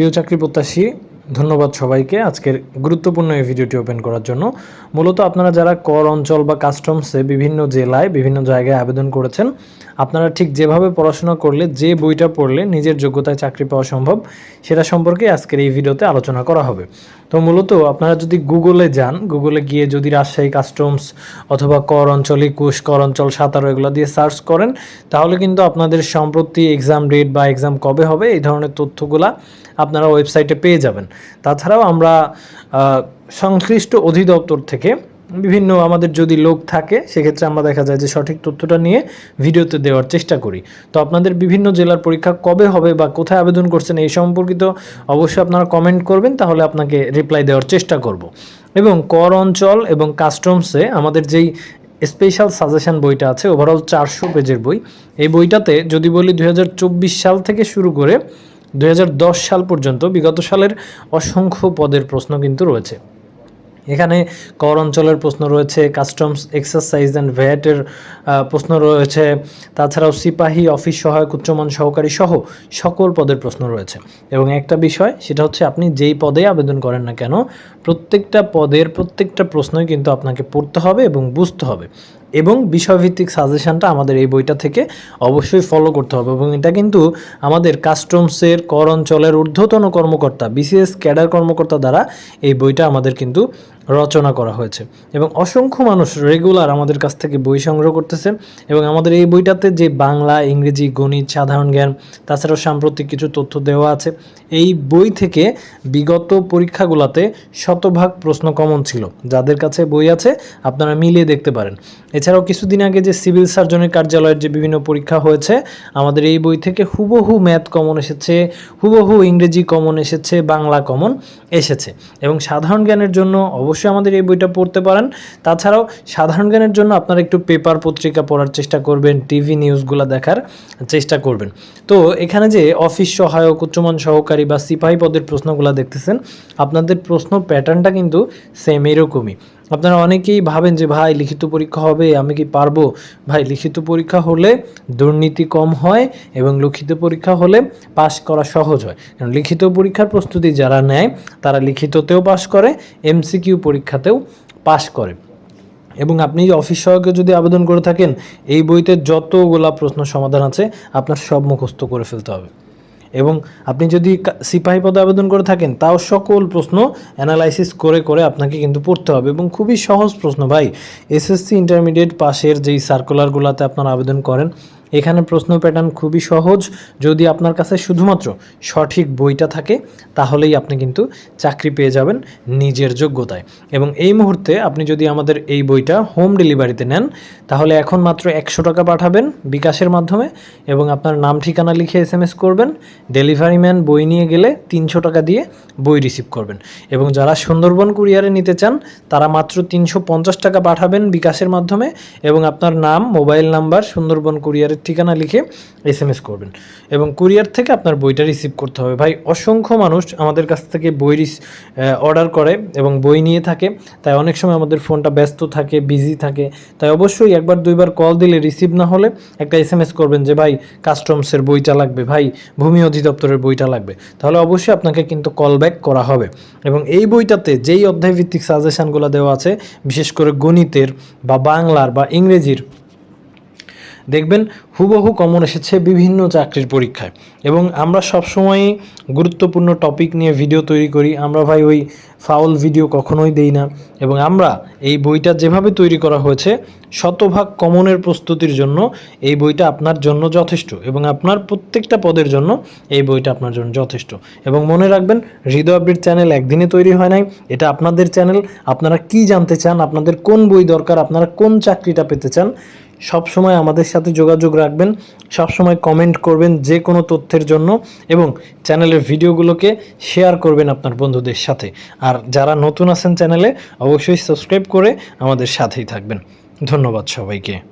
প্রিয় চাকরি প্রত্যাশী, ধন্যবাদ সবাইকে আজকের গুরুত্বপূর্ণ এই ভিডিওটি ওপেন করার জন্য। মূলত আপনারা যারা কর অঞ্চল বা কাস্টমসে বিভিন্ন জেলায়, বিভিন্ন জায়গায় আবেদন করেছেন, আপনারা ঠিক যেভাবে পড়াশোনা করলে, যে বইটা পড়লে নিজের যোগ্যতায় চাকরি পাওয়া সম্ভব, সেটা সম্পর্কে আজকের এই ভিডিওতে আলোচনা করা হবে। তো মূলত আপনারা যদি গুগলে যান গুগলে গিয়ে যদি রাজশাহী কাস্টমস অথবা কর অঞ্চল কুশ কর অঞ্চল, সাঁতারো এগুলো দিয়ে সার্চ করেন, তাহলে কিন্তু আপনাদের সম্প্রতি এক্সাম ডেট বা এক্সাম কবে হবে, এই ধরনের তথ্যগুলা আপনারা ওয়েবসাইটে পেয়ে যাবেন। তাছাড়াও আমরা সংশ্লিষ্ট অধিদপ্তর থেকে বিভিন্ন আমাদের যদি লোক থাকে, সেক্ষেত্রে আমরা দেখা যায় যে সঠিক তথ্যটা নিয়ে ভিডিওতে দেওয়ার চেষ্টা করি। তো আপনাদের বিভিন্ন জেলার পরীক্ষা কবে হবে বা কোথায় আবেদন করছেন এই সম্পর্কিত অবশ্যই আপনারা কমেন্ট করবেন, তাহলে আপনাকে রিপ্লাই দেওয়ার চেষ্টা করব। এবং কর অঞ্চল এবং কাস্টমসে আমাদের যেই স্পেশাল সাজেশন বইটা আছে ওভারঅল চারশো পেজের বই, এই বইটাতে যদি বলি দু হাজার চব্বিশ সাল থেকে শুরু করে দুই হাজার দশ সাল পর্যন্ত বিগত সালের অসংখ্য পদের প্রশ্ন কিন্তু রয়েছে। এখানে কর অঞ্চলের প্রশ্ন রয়েছে কাস্টমস এক্সারসাইজ অ্যান্ড ভ্যাটের প্রশ্ন রয়েছে, তাছাড়াও সিপাহী অফিস সহায়ক, উচ্চমান সহকারী সহ সকল পদের প্রশ্ন রয়েছে। এবং একটা বিষয়, সেটা হচ্ছে আপনি যেই পদে আবেদন করেন না কেন, প্রত্যেকটা পদের প্রত্যেকটা প্রশ্নই কিন্তু আপনাকে পড়তে হবে এবং বুঝতে হবে। এবং বিষয়ভিত্তিক সাজেশানটা আমাদের এই বইটা থেকে অবশ্যই ফলো করতে হবে এবং এটা কিন্তু আমাদের কাস্টমসের কর অঞ্চলের ঊর্ধ্বতন কর্মকর্তা বিসিএস ক্যাডার কর্মকর্তা দ্বারা এই বইটা আমাদের কিন্তু রচনা করা হয়েছে। এবং অসংখ্য মানুষ রেগুলার আমাদের কাছ থেকে বই সংগ্রহ করতেছে এবং আমাদের এই বইটাতে যে বাংলা, ইংরেজি, গণিত, সাধারণ জ্ঞান, তাছাড়াও সাম্প্রতিক কিছু তথ্য দেওয়া আছে, এই বই থেকে বিগত পরীক্ষাগুলোতে শতভাগ প্রশ্ন কমন ছিল। যাদের কাছে বই আছে, আপনারা মিলিয়ে দেখতে পারেন। এছাড়াও কিছুদিন আগে যে সিভিল সার্জনের কার্যালয়ের যে বিভিন্ন পরীক্ষা হয়েছে, আমাদের এই বই থেকে হুবহু ম্যাথ কমন এসেছে, হুবহু ইংরেজি কমন এসেছে, বাংলা কমন এসেছে। এবং সাধারণ জ্ঞানের জন্য অবশ্যই আমাদের এই বইটা পড়তে পারেন। তাছাড়াও সাধারণ জ্ঞানের জন্য আপনারা একটু পেপার পত্রিকা পড়ার চেষ্টা করবেন, টিভি নিউজগুলো দেখার চেষ্টা করবেন। তো এখানে যে অফিস সহায়ক, উচ্চমান সহকারী বা সিপাহী পদের প্রশ্নগুলো দেখতেছেন, আপনাদের প্রশ্ন প্যাটার্নটা কিন্তু সেম এরকমই। আপনারা অনেকেই ভাবেন যে, ভাই, লিখিত পরীক্ষা হবে, আমি কি পারব? ভাই, লিখিত পরীক্ষা হলে দুর্নীতি কম হয় এবং লিখিত পরীক্ষা হলে পাশ করা সহজ হয়। কারণ লিখিত পরীক্ষার প্রস্তুতি যারা নেয়, তারা লিখিততেও পাশ করে, এমসিকিউ পরীক্ষাতেও পাশ করে। এবং আপনি অফিস সহায়কে যদি আবেদন করে থাকেন, এই বইতে যতগুলা প্রশ্ন সমাধান আছে, আপনার সব মুখস্থ করে ফেলতে হবে। এবং আপনি যদি সিপাহী পদে আবেদন করে থাকেন, তাও সকল প্রশ্ন অ্যানালাইসিস করে করে আপনাকে কিন্তু পড়তে হবে এবং খুবই সহজ প্রশ্ন ভাই। এসএসসি ইন্টারমিডিয়েট পাশের যেই সার্কুলারগুলোতে আপনারা আবেদন করেন এখানে প্রশ্ন প্যাটার্ন খুবই সহজ। যদি আপনার কাছে শুধুমাত্র সঠিক বইটা থাকে, তাহলেই আপনি কিন্তু চাকরি পেয়ে যাবেন নিজের যোগ্যতায়। এবং এই মুহূর্তে আপনি যদি আমাদের এই বইটা হোম ডেলিভারিতে নেন, তাহলে এখন মাত্র একশো টাকা পাঠাবেন বিকাশের মাধ্যমে এবং আপনার নাম, ঠিকানা লিখে এস এম এস করবেন। ডেলিভারি ম্যান বই নিয়ে গেলে তিনশো টাকা দিয়ে বই রিসিভ করবেন। এবং যারা সুন্দরবন কুরিয়ারে নিতে চান, তারা মাত্র তিনশো পঞ্চাশ টাকা পাঠাবেন বিকাশের মাধ্যমে এবং আপনার নাম মোবাইল নাম্বার সুন্দরবন কুরিয়ারের ঠিকানা লিখে এস এম এস করবেন। এবং কুরিয়ার থেকে আপনার বইটা রিসিভ করতে হবে। ভাই, অসংখ্য মানুষ আমাদের কাছ থেকে বই অর্ডার করে এবং বই নিয়ে থাকে। তাই অনেক সময় আমাদের ফোনটা ব্যস্ত থাকে বিজি থাকে। তাই অবশ্যই একবার, দুইবার কল দিলে রিসিভ না হলে একটা এস এম এস করবেন যে, ভাই কাস্টমসের বইটা লাগবে। ভাই, ভূমি অধিদপ্তরের বইটা লাগবে। তাহলে অবশ্যই আপনাকে কিন্তু কল ব্যাক করা হবে। এবং এই বইটাতে যেই অধ্যায় ভিত্তিক সাজেশনগুলো দেওয়া আছে, বিশেষ করে গণিতের বা বাংলার বা ইংরেজির দেখবেন হুবহু কমন এসেছে বিভিন্ন চাকরির পরীক্ষায়। এবং আমরা সবসময়ই গুরুত্বপূর্ণ টপিক নিয়ে ভিডিও তৈরি করি। আমরা ভাই ওই ফাউল ভিডিও কখনোই দেই না। এবং আমরা এই বইটা যেভাবে তৈরি করা হয়েছে, শতভাগ কমনের প্রস্তুতির জন্য এই বইটা আপনার জন্য যথেষ্ট এবং আপনার প্রত্যেকটা পদের জন্য এই বইটা আপনার জন্য যথেষ্ট। এবং মনে রাখবেন, হৃদয় আপডেট চ্যানেল একদিনে তৈরি হয় নাই, এটা আপনাদের চ্যানেল। আপনারা কি জানতে চান, আপনাদের কোন বই দরকার, আপনারা কোন চাকরিটা পেতে চান সব সময় আমাদের সাথে যোগাযোগ রাখবেন সব সময় কমেন্ট করবেন যে কোনো তথ্যের জন্য এবং চ্যানেলের ভিডিওগুলোকে শেয়ার করবেন আপনার বন্ধুদের সাথে। আর যারা নতুন আছেন চ্যানেলে অবশ্যই সাবস্ক্রাইব করে আমাদের সাথেই থাকবেন। ধন্যবাদ সবাইকে।